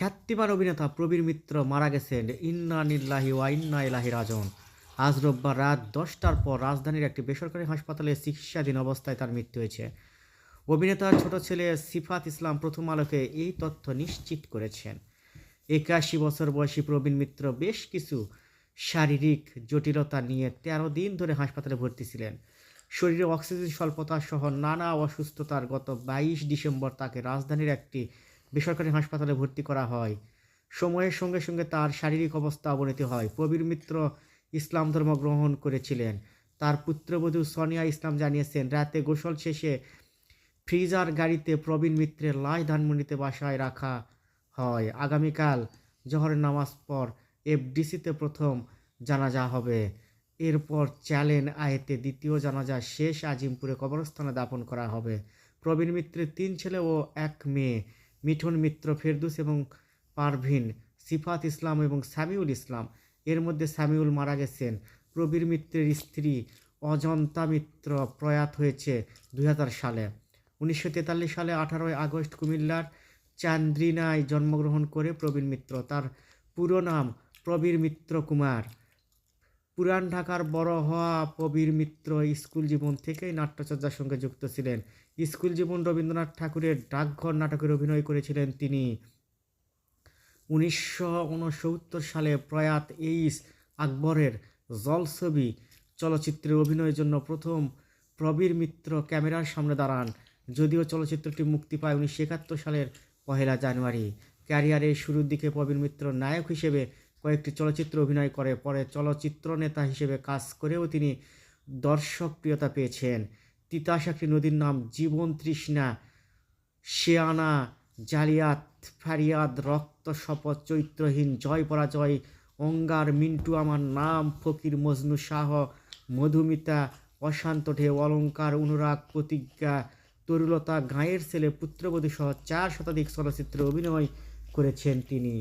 খ্যাতিমান অভিনেতা প্রবীর মিত্র মারা গেছেন। ইন্না নিল্লাহি ওয়া ইন্না ইলাহি রাজন আজ রোববার রাত দশটার পর রাজধানীর একটি বেসরকারি হাসপাতালে চিকিৎসাধীন অবস্থায় তার মৃত্যু হয়েছে। অভিনেতার ছোট ছেলে সিফাত ইসলাম প্রথম আলোকে এই তথ্য নিশ্চিত করেছেন। একাশি বছর বয়সী প্রবীণ মিত্র বেশ কিছু শারীরিক জটিলতা নিয়ে তেরো দিন ধরে হাসপাতালে ভর্তি ছিলেন। শরীরে অক্সিজেন স্বল্পতা সহ নানা অসুস্থতার গত বাইশ ডিসেম্বর তাকে রাজধানীর একটি বেসরকারি হাসপাতালে ভর্তি করা হয়। সময়ের সঙ্গে সঙ্গে তার শারীরিক অবস্থা অবনতি হয়। প্রবীর মিত্র ইসলাম ধর্ম গ্রহণ করেছিলেন। তার পুত্রবধূ সোনিয়া ইসলাম জানিয়েছেন, রাতে গোসল শেষে ফ্রিজার গাড়িতে প্রবীণ মিত্রের লাশ ধানমন্ডিতে বাসায় রাখা হয়। আগামীকাল জহরের নামাজ পর এফডিসিতে প্রথম জানাজা হবে। এরপর চ্যালেন আয়েতে দ্বিতীয় জানাজা শেষ আজিমপুরে কবরস্থানে দাপন করা হবে। প্রবীণ মিত্রের তিন ছেলে ও এক মেয়ে। মিঠুন মিত্র ফেরদুস এবং পারভিন, সিফাত ইসলাম এবং সামিউল ইসলাম। এর মধ্যে সামিউল মারা গেছেন। প্রবীর মিত্রের স্ত্রী অজন্তা মিত্র প্রয়াত হয়েছে দু হাজার সালে। উনিশশো তেতাল্লিশ সালে আঠারোই আগস্ট কুমিল্লার চান্দ্রিনায় জন্মগ্রহণ করে প্রবীণ মিত্র। তার পুরো নাম প্রবীর মিত্র কুমার। পুরান ঢাকার বড় হওয়া প্রবীর মিত্র স্কুল জীবন থেকেই নাট্যচর্যার সঙ্গে যুক্ত ছিলেন। স্কুল জীবন রবীন্দ্রনাথ ঠাকুরের ডাকঘর নাটকের অভিনয় করেছিলেন তিনি। উনিশশো উনসত্তর সালে প্রয়াত এইস আকবরের জলছবি চলচ্চিত্রে অভিনয়ের জন্য প্রথম প্রবীর মিত্র ক্যামেরার সামনে দাঁড়ান, যদিও চলচ্চিত্রটি মুক্তি পায় উনিশশো একাত্তর সালের পহেলা জানুয়ারি। ক্যারিয়ারের শুরুর দিকে প্রবীর মিত্র নায়ক হিসেবে কয়েকটি চলচ্চিত্র অভিনয় করে। পরে চলচ্চিত্র নেতা হিসেবে কাজ করেও তিনি দর্শকপ্রিয়তা পেয়েছেন। তিতাস একটি নদীর নাম জীবন তৃষ্ণা। শেয়ানা, জালিয়াত, ফারিয়াদ, রক্ত শপথ, চৈত্রহীন, জয় পরাজয়, অঙ্গার, মিন্টু আমার নাম, ফকির মজনু শাহ, মধুমিতা, অশান্ত ঢেউ, অলঙ্কার, অনুরাগ, প্রতিজ্ঞা, তরুলতা, গাঁয়ের ছেলে, পুত্রবধূ সহ চার শতাধিক চলচ্চিত্রে অভিনয় করেছেন তিনি।